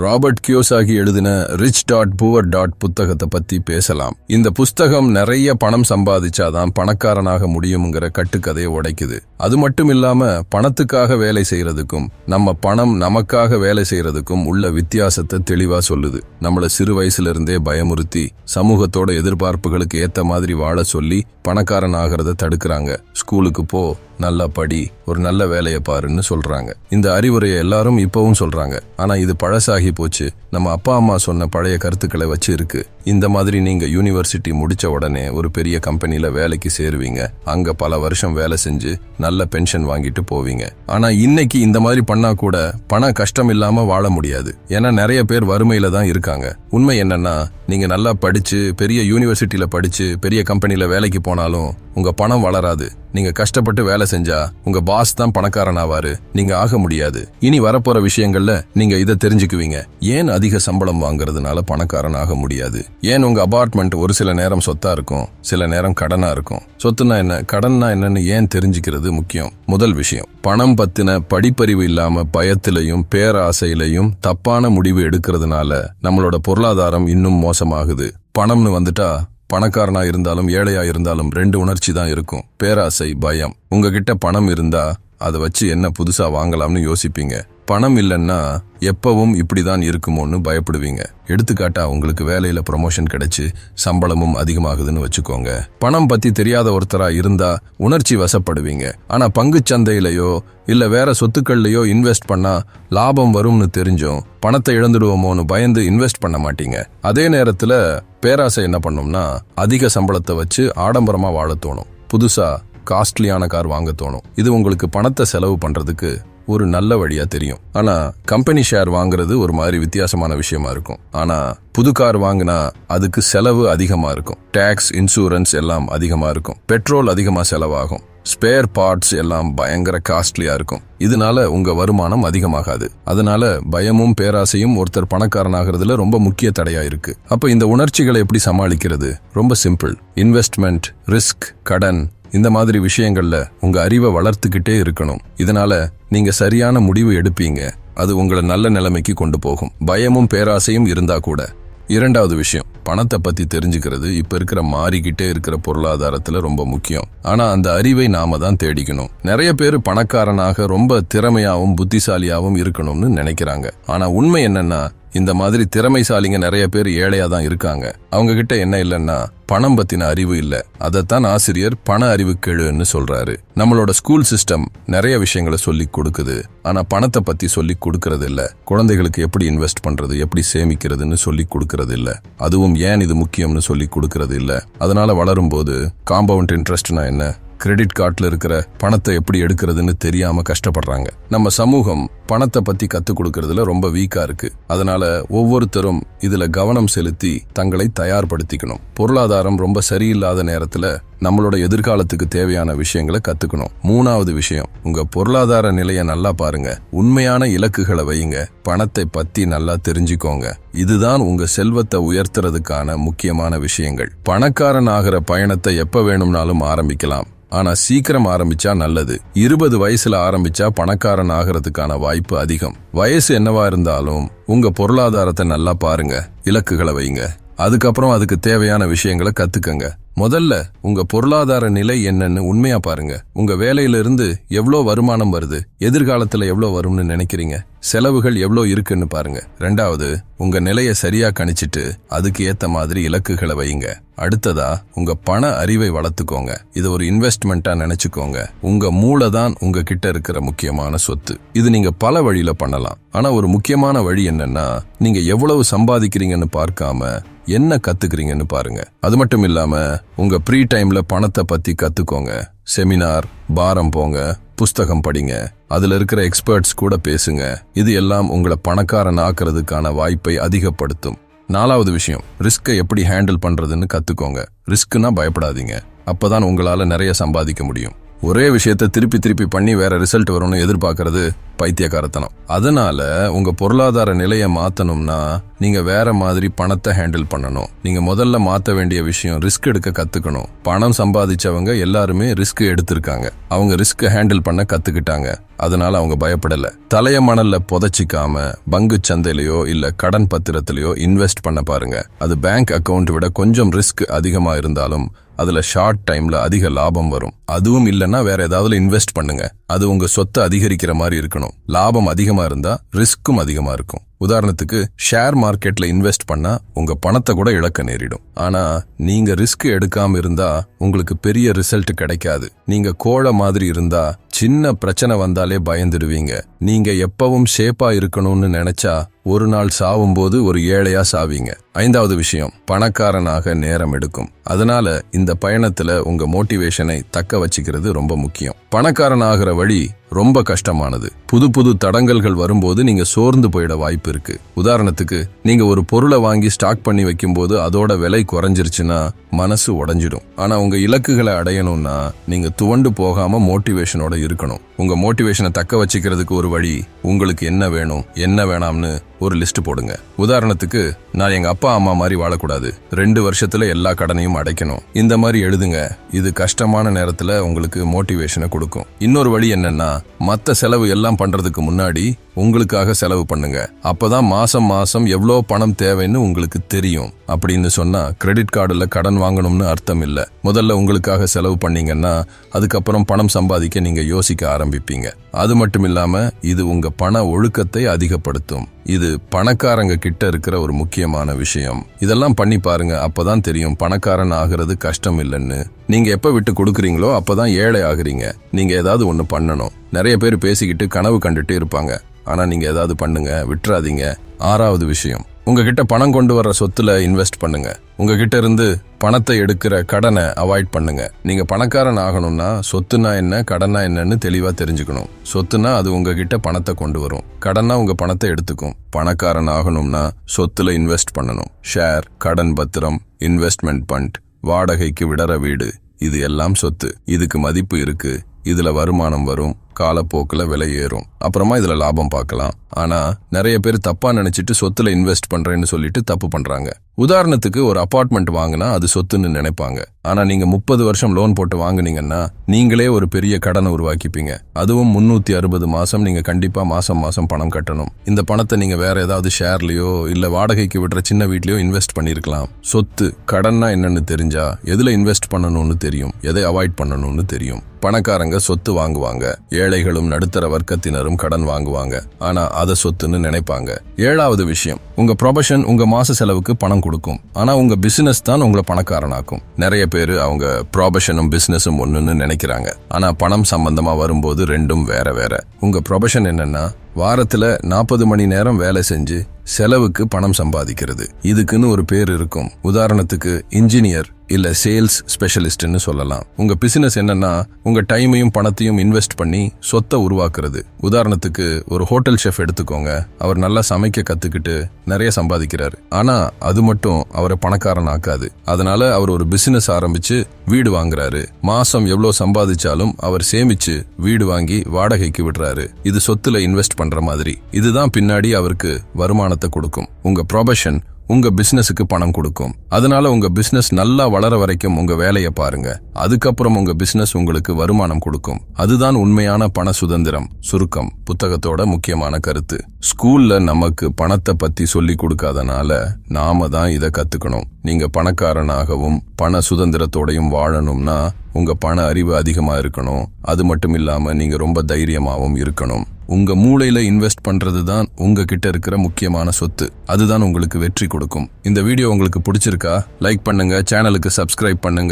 Robert Kiyosaki எழுதின rich dad poor dad புத்தகத்தை பத்தி பேசலாம். இந்த புஸ்தகம் நிறைய பணம் சம்பாதிச்சாதான் பணக்காரனாக முடியுங்கிற கட்டுக்கதையை உடைக்குது. அது மட்டும் இல்லாம பணத்துக்காக வேலை செய்யறதுக்கும் நம்ம பணம் நமக்காக வேலை செய்யறதுக்கும் உள்ள வித்தியாசத்தை தெளிவா சொல்லுது. நம்மள சிறு வயசுல இருந்தே பயமுறுத்தி சமூகத்தோட எதிர்பார்ப்புகளுக்கு ஏத்த மாதிரி வாழ சொல்லி பணக்காரன் ஆகிறத தடுக்கிறாங்க. ஸ்கூலுக்கு போ நல்லா படி ஒரு நல்ல வேலையை பாருன்னு சொல்றாங்க. இந்த அறிவுரையை எல்லாரும் இப்பவும் சொல்றாங்க. ஆனா இது பழசாகி போச்சு. நம்ம அப்பா அம்மா சொன்ன பழைய கருத்துக்களை வச்சு இருக்கு இந்த மாதிரி நீங்க யூனிவர்சிட்டி முடிச்ச உடனே ஒரு பெரிய கம்பெனில வேலைக்கு சேருவீங்க. அங்க பல வருஷம் வேலை செஞ்சு நல்ல பென்ஷன் வாங்கிட்டு போவீங்க. ஆனா இன்னைக்கு இந்த மாதிரி பண்ணா கூட பண கஷ்டம் இல்லாம வாழ முடியாது. ஏன்னா நிறைய பேர் வறுமையில தான் இருக்காங்க. உண்மை என்னன்னா நீங்க நல்லா படிச்சு பெரிய யூனிவர்சிட்டியில படிச்சு பெரிய கம்பெனில வேலைக்கு போனாலும் உங்க பணம் வளராது. நீங்க கஷ்டப்பட்டு வேலை செஞ்சா உங்க பாஸ் தான் பணக்காரன் ஆவாரு நீங்க ஆக முடியாது. இனி வரப்போற விஷயங்கள்ல நீங்க இதை தெரிஞ்சுக்குவீங்க. ஏன் அதிக சம்பளம் வாங்குறதுனால பணக்காரன் ஆக முடியாது? ஏன் உங்க அபார்ட்மெண்ட் ஒரு சில நேரம் சொத்தா இருக்கும் சில நேரம் கடனா இருக்கும்? சொத்துனா என்ன கடன்னா என்னன்னு ஏன் தெரிஞ்சுக்கிறது முக்கியம்? முதல் விஷயம் பணம் பத்தின படிப்பறிவு இல்லாம பயத்திலையும் பேராசையிலையும் தப்பான முடிவு எடுக்கிறதுனால நம்மளோட பொருளாதாரம் இன்னும் மோசமாகுது. பணம்னு வந்துட்டா பணக்காரனா இருந்தாலும் ஏழையா இருந்தாலும் ரெண்டு உணர்ச்சி தான் இருக்கும். பேராசை பயம். உங்ககிட்ட பணம் இருந்தா அதை வச்சு என்ன புதுசா வாங்கலாம்னு யோசிப்பீங்க. பணம் இல்லைன்னா எப்பவும் இப்படிதான் இருக்குமோன்னு பயப்படுவீங்க. எடுத்துக்காட்டா உங்களுக்கு வேலையில ப்ரொமோஷன் கிடைச்சு சம்பளமும் அதிகமாகுதுன்னு வச்சுக்கோங்க. பணம் பத்தி தெரியாத ஒருத்தரா இருந்தா உணர்ச்சி வசப்படுவீங்க. ஆனா பங்கு சந்தையிலயோ இல்ல வேற சொத்துக்கள்லயோ இன்வெஸ்ட் பண்ணா லாபம் வரும்னு தெரிஞ்சும் பணத்தை இழந்துடுவோமோன்னு பயந்து இன்வெஸ்ட் பண்ண மாட்டீங்க. அதே நேரத்துல பேராசை என்ன பண்ணும்னா அதிக சம்பளத்தை வச்சு ஆடம்பரமா வாழ தோணும். புதுசா காஸ்ட்லியான கார் வாங்க தோணும். இது உங்களுக்கு பணத்தை செலவு பண்றதுக்கு ஒரு நல்ல வழியா தெரியும். ஆனா கம்பெனி ஷேர் வாங்குறது ஒரு மாதிரி வித்தியாசமான விஷயமா இருக்கும். ஆனா புது கார் வாங்கினா அதுக்கு செலவு அதிகமா இருக்கும். டேக்ஸ் இன்சூரன்ஸ் எல்லாம் அதிகமா இருக்கும். பெட்ரோல் அதிகமா செலவாகும். ஸ்பேர் பார்ட்ஸ் எல்லாம் பயங்கர காஸ்ட்லியா இருக்கும். இதனால உங்க வருமானம் அதிகமாகாது. அதனால பயமும் பேராசையும் ஒருத்தர் பணக்காரனாகிறதுல ரொம்ப முக்கிய தடையா இருக்கு. அப்ப இந்த உணர்ச்சிகளை எப்படி சமாளிக்கிறது? ரொம்ப சிம்பிள் இன்வெஸ்ட்மெண்ட் ரிஸ்க் கடன் இந்த மாதிரி விஷயங்கள்ல உங்க அறிவை வளர்த்துக்கிட்டே இருக்கணும். இதனால நீங்க சரியான முடிவு எடுப்பீங்க. அது உங்களை நல்ல நிலைமைக்கு கொண்டு போகும். பயமும் பேராசையும் இருந்தா கூட. இரண்டாவது விஷயம் பணத்தை பத்தி தெரிஞ்சுக்கிறது இப்ப இருக்கிற மாறிக்கிட்டே இருக்கிற பொருளாதாரத்துல ரொம்ப முக்கியம். ஆனா அந்த அறிவை நாம தான் தேடிக்கணும். நிறைய பேர் பணக்காரனாக ரொம்ப திறமையாவும் புத்திசாலியாவும் இருக்கணும்னு நினைக்கிறாங்க. ஆனா உண்மை என்னன்னா இந்த மாதிரி திறமைசாலிங்க நிறைய பேர் ஏழையா தான் இருக்காங்க. அவங்க கிட்ட என்ன இல்லைன்னா பணம் பத்தின அறிவு இல்ல. அதைத்தான் ஆசிரியர் பண அறிவு கெழுன்னு சொல்றாரு. நம்மளோட ஸ்கூல் சிஸ்டம் நிறைய விஷயங்களை சொல்லி கொடுக்குது. ஆனா பணத்தை பத்தி சொல்லி கொடுக்கறது இல்ல. குழந்தைகளுக்கு எப்படி இன்வெஸ்ட் பண்றது எப்படி சேமிக்கிறதுன்னு சொல்லி கொடுக்கறது இல்ல. அதுவும் ஏன் இது முக்கியம்னு சொல்லி கொடுக்கறது இல்ல. அதனால வளரும் போது காம்பவுண்ட் இன்ட்ரெஸ்ட்னா என்ன? கிரெடிட் கார்டில் இருக்கிற பணத்தை எப்படி எடுக்கிறதுன்னு தெரியாம கஷ்டப்படுறாங்க. நம்ம சமூகம் பணத்தை பத்தி கத்துக் கொடுக்கறதுல ரொம்ப வீக்கா இருக்கு. அதனால ஒவ்வொருத்தரும் இதுல கவனம் செலுத்தி தங்களை தயார்படுத்திக்கணும். பொருளாதாரம் ரொம்ப சரியில்லாத நேரத்துல நம்மளோட எதிர்காலத்துக்கு தேவையான விஷயங்களை கத்துக்கணும். மூணாவது விஷயம் உங்க பொருளாதார நிலையை நல்லா பாருங்க. உண்மையான இலக்குகளை வையுங்க. பணத்தை பத்தி நல்லா தெரிஞ்சுக்கோங்க. இதுதான் உங்க செல்வத்தை உயர்த்துறதுக்கான முக்கியமான விஷயங்கள். பணக்காரன் ஆகிற பயணத்தை எப்ப வேணும்னாலும் ஆரம்பிக்கலாம். ஆனா சீக்கிரம் ஆரம்பிச்சா நல்லது. இருபது வயசுல ஆரம்பிச்சா பணக்காரன் ஆகிறதுக்கான வாய்ப்பு அதிகம். வயசு என்னவா இருந்தாலும் உங்க பொருளாதாரத்தை நல்லா பாருங்க. இலக்குகளை வைங்க. அதுக்கப்புறம் அதுக்கு தேவையான விஷயங்களை கத்துக்கங்க. முதல்ல உங்க பொருளாதார நிலை என்னன்னு உண்மையா பாருங்க. உங்க வேலையிலிருந்து எவ்வளோ வருமானம் வருது? எதிர்காலத்துல எவ்வளோ வரும்னு நினைக்கிறீங்க? செலவுகள் எவ்வளோ இருக்குன்னு பாருங்க. ரெண்டாவது உங்க நிலையை சரியா கணிச்சிட்டு அதுக்கு ஏத்த மாதிரி இலக்குகளை வைங்க அடுத்ததா உங்க பண அறிவை வளர்த்துக்கோங்க. இது ஒரு இன்வெஸ்ட்மெண்ட்டா நினைச்சுக்கோங்க. உங்க மூளை தான் உங்க கிட்ட இருக்கிற முக்கியமான சொத்து. இது நீங்க பல வழியில பண்ணலாம். ஆனா ஒரு முக்கியமான வழி என்னன்னா நீங்க எவ்வளவு சம்பாதிக்கிறீங்கன்னு பார்க்காம என்ன கத்துக்கிறீங்கன்னு பாருங்க. அது மட்டும் இல்லாம உங்க ப்ரீ டைம்ல பணத்தை பத்தி கத்துக்கோங்க. செமினார் பாரம் போங்க. புஸ்தகம் படிங்க. அதுல இருக்கிற எக்ஸ்பர்ட்ஸ் கூட பேசுங்க. இது எல்லாம் உங்களை பணக்காரன் ஆக்குறதுக்கான வாய்ப்பை அதிகப்படுத்தும். நாலாவது விஷயம் ரிஸ்க்கை எப்படி ஹேண்டில் பண்றதுன்னு கத்துக்கோங்க. ரிஸ்க்னா பயப்படாதீங்க. அப்பதான் உங்களால நிறைய சம்பாதிக்க முடியும். ஒரே விஷயத்த திருப்பி திருப்பி பண்ணி வேற ரிசல்ட் வரும்னு எதிர்பார்க்கறது பைத்தியக்காரத்தனம். அதனால உங்க பொருளாதார நிலையை மாத்தணும்னா நீங்க வேற மாதிரி பணத்தை ஹேண்டில் பண்ணணும். நீங்க முதல்ல மாத்த வேண்டிய விஷயம் ரிஸ்க் எடுக்க கத்துக்கணும். பணம் சம்பாதிச்சவங்க எல்லாருமே ரிஸ்க் எடுத்திருக்காங்க. அவங்க ரிஸ்க் ஹேண்டில் பண்ண கத்துக்கிட்டாங்க. அதனால அவங்க பயப்படல. தலைய மணல்ல புதைச்சிக்காம பங்கு சந்தையிலயோ இல்ல கடன் பத்திரத்திலயோ இன்வெஸ்ட் பண்ண பாருங்க. அது பேங்க் அக்கவுண்ட் விட கொஞ்சம் ரிஸ்க் அதிகமா இருந்தாலும் அதில் ஷார்ட் டைமில் அதிக லாபம் வரும். அதுவும் இல்லைன்னா வேற ஏதாவது இன்வெஸ்ட் பண்ணுங்க. அது உங்க சொத்தை அதிகரிக்கிற மாதிரி இருக்கணும். லாபம் அதிகமாக இருந்தால் ரிஸ்க்கும் அதிகமாக இருக்கும். உதாரணத்துக்கு ஷேர் மார்க்கெட்டில் இன்வெஸ்ட் பண்ணால் உங்கள் பணத்தை கூட இழக்க நேரிடும். ஆனால் நீங்கள் ரிஸ்க் எடுக்காம இருந்தால் உங்களுக்கு பெரிய ரிசல்ட் கிடைக்காது. நீங்கள் கோழ மாதிரி இருந்தால் சின்ன பிரச்சனை வந்தாலே பயந்துடுவீங்க. நீங்கள் எப்பவும் ஷேப்பாக இருக்கணும்னு நினச்சா ஒரு நாள் சாவும்போது ஒரு ஏழையா சாவீங்க. ஐந்தாவது விஷயம் பணக்காரனாக நேரம் எடுக்கும். அதனால இந்த பயணத்துல உங்க மோட்டிவேஷனை தக்க வச்சுக்கிறது ரொம்ப முக்கியம். பணக்காரன் ஆகிற வழி ரொம்ப கஷ்டமானது. புது புது தடங்கல்கள் வரும்போது நீங்க சோர்ந்து போயிட வாய்ப்பு இருக்கு. உதாரணத்துக்கு நீங்க ஒரு பொருளை வாங்கி ஸ்டாக் பண்ணி வைக்கும்போது அதோட விலை குறைஞ்சிருச்சுன்னா மனசு உடஞ்சிடும். ஆனா உங்க இலக்குகளை அடையணும்னா நீங்க துவண்டு போகாம மோட்டிவேஷனோட இருக்கணும். உங்க மோட்டிவேஷனை தக்க வச்சுக்கிறதுக்கு ஒரு வழி உங்களுக்கு என்ன வேணும் என்ன வேணாம்னு ஒரு லிஸ்ட் போடுங்க. உதாரணத்துக்கு நான் எங்க அப்பா அம்மா மாதிரி வாழக்கூடாது. ரெண்டு வருஷத்துல எல்லா கடனையும் அடைக்கணும். இந்த மாதிரி எழுதுங்க. இது கஷ்டமான நேரத்துல உங்களுக்கு மோட்டிவேஷனை கொடுக்கும். இன்னொரு வழி என்னன்னா மத்த செலவு எல்லாம் பண்றதுக்கு முன்னாடி உங்களுக்காக செலவு பண்ணுங்க. அப்பதான் மாசம் மாசம் எவ்வளோ பணம் தேவைன்னு உங்களுக்கு தெரியும். அப்படின்னு சொன்னா கிரெடிட் கார்டுல கடன் வாங்கணும்னு அர்த்தம் இல்ல. முதல்ல உங்களுக்காக செலவு பண்ணீங்கன்னா அதுக்கப்புறம் பணம் சம்பாதிக்க நீங்க யோசிக்க ஆரம்பிப்பீங்க. அது மட்டும் இல்லாம இது உங்க பண ஒழுக்கத்தை அதிகப்படுத்தும். இது பணக்காரங்க கிட்ட இருக்கிற ஒரு முக்கியமான விஷயம். இதெல்லாம் பண்ணி பாருங்க அப்பதான் தெரியும் பணக்காரன் ஆகிறது கஷ்டம் இல்லைன்னு. நீங்க எப்ப விட்டு கொடுக்குறீங்களோ அப்பதான் ஏழை ஆகுறீங்க. நீங்க ஏதாவது ஒண்ணு பண்ணணும். நிறைய பேர் பேசிக்கிட்டு கனவு கண்டுட்டு இருப்பாங்க. ஆனால் நீங்கள் ஏதாவது பண்ணுங்க விட்டுறாதீங்க. ஆறாவது விஷயம் உங்ககிட்ட பணம் கொண்டு வர்ற சொத்துல இன்வெஸ்ட் பண்ணுங்க. உங்ககிட்ட இருந்து பணத்தை எடுக்கிற கடனை அவாய்ட் பண்ணுங்க. நீங்க பணக்காரன் ஆகணும்னா சொத்துனா என்ன கடனா என்னன்னு தெளிவா தெரிஞ்சுக்கணும். சொத்துனா அது உங்ககிட்ட பணத்தை கொண்டு வரும். கடனா உங்க பணத்தை எடுத்துக்கும். பணக்காரன் ஆகணும்னா சொத்துல இன்வெஸ்ட் பண்ணணும். ஷேர் கடன் பத்திரம் இன்வெஸ்ட்மெண்ட் பண்ட் வாடகைக்கு விடற வீடு இது எல்லாம் சொத்து. இதுக்கு மதிப்பு இருக்கு இதுல வருமானம் வரும் காலப்போக்கில் விலை ஏறும். அப்புறமா இதில் லாபம் பார்க்கலாம். ஆனால் நிறைய பேர் தப்பாக நினச்சிட்டு சொத்தில் இன்வெஸ்ட் பண்ணுறேன்னு சொல்லிட்டு தப்பு பண்ணுறாங்க உதாரணத்துக்கு ஒரு அபார்ட்மெண்ட் வாங்கினா அது சொத்துன்னு நினைப்பாங்க. ஆனால் நீங்கள் முப்பது வருஷம் லோன் போட்டு வாங்குனீங்கன்னா நீங்களே ஒரு பெரிய கடனை உருவாக்கிப்பீங்க. அதுவும் முந்நூற்றி அறுபது மாதம் நீங்கள் கண்டிப்பாக மாதம் மாதம் பணம் கட்டணும். இந்த பணத்தை நீங்கள் வேற ஏதாவது ஷேர்லையோ இல்லை வாடகைக்கு விடுற சின்ன வீட்லையோ இன்வெஸ்ட் பண்ணியிருக்கலாம் சொத்து கடன்னா என்னன்னு தெரிஞ்சா எதில் இன்வெஸ்ட் பண்ணணும்னு தெரியும் எதை அவாய்ட் பண்ணணும்னு தெரியும். பணக்காரங்க சொத்து வாங்குவாங்க. ஏழைகளும் நடுத்தர வர்க்கத்தினரும் கடன் வாங்குவாங்க. ஆனா அதை சொத்துன்னு நினைப்பாங்க. ஏழாவது விஷயம் உங்க ப்ரொபஷன் உங்க மாச செலவுக்கு பணம் கொடுக்கும். ஆனா உங்க பிசினஸ் தான் உங்களை பணக்காரனாக்கும். நிறைய பேர் அவங்க ப்ரொபஷனும் பிசினஸும் ஒண்ணுன்னு நினைக்கிறாங்க. ஆனா பணம் சம்பந்தமா வரும்போது ரெண்டும் வேற வேற. உங்க ப்ரொபஷன் என்னன்னா வாரத்துல நாற்பது மணி நேரம் வேலை செஞ்சு செலவுக்கு பணம் சம்பாதிக்கிறது. இதுக்குன்னு ஒரு பேர் இருக்கும். உதாரணத்துக்கு இன்ஜினியர் இல்லை சேல்ஸ் ஸ்பெஷலிஸ்ட்னு சொல்லலாம். உங்கள் பிசினஸ் என்னன்னா உங்கள் டைமையும் பணத்தையும் இன்வெஸ்ட் பண்ணி சொத்தை உருவாக்குறது. உதாரணத்துக்கு ஒரு ஹோட்டல் ஷெஃப் எடுத்துக்கோங்க. அவர் நல்லா சமைக்க கற்றுக்கிட்டு நிறைய சம்பாதிக்கிறாரு. ஆனால் அது மட்டும் அவரை பணக்காரன் ஆக்காது. அதனால அவர் ஒரு பிசினஸ் ஆரம்பித்து வீடு வாங்குறாரு. மாசம் எவ்வளோ சம்பாதிச்சாலும் அவர் சேமிச்சு வீடு வாங்கி வாடகைக்கு விடுறாரு. இது சொத்துல இன்வெஸ்ட் பண்ற மாதிரி. இதுதான் பின்னாடி அவருக்கு வருமானத்தை கொடுக்கும். உங்க ப்ரொபஷன் உங்க பிசினஸுக்கு பணம் கொடுக்கும். அதனால உங்க பிசினஸ் நல்லா வளர வரைக்கும் உங்க வேலையை பாருங்க. அதுக்கப்புறம் உங்க பிசினஸ் உங்களுக்கு வருமானம் கொடுக்கும். அதுதான் உண்மையான பண சுதந்திரம். சுருக்கம். புத்தகத்தோட முக்கியமான கருத்து. ஸ்கூல்ல நமக்கு பணத்தை பத்தி சொல்லி கொடுக்காதனால நாம தான் இதை கத்துக்கணும். நீங்க பணக்காரனாகவும் பண சுதந்திரத்தோடையும் வாழணும்னா உங்க பண அறிவு அதிகமா இருக்கணும். அது மட்டும் இல்லாம நீங்க ரொம்ப தைரியமாகவும் இருக்கணும். உங்க மூளையில இன்வெஸ்ட் பண்றது தான் உங்ககிட்ட இருக்கிற முக்கியமான சொத்து. அதுதான் உங்களுக்கு வெற்றி கொடுக்கும். இந்த வீடியோ உங்களுக்கு பிடிச்சிருக்கா? லைக் பண்ணுங்க சேனலுக்கு சப்ஸ்கிரைப் பண்ணுங்க.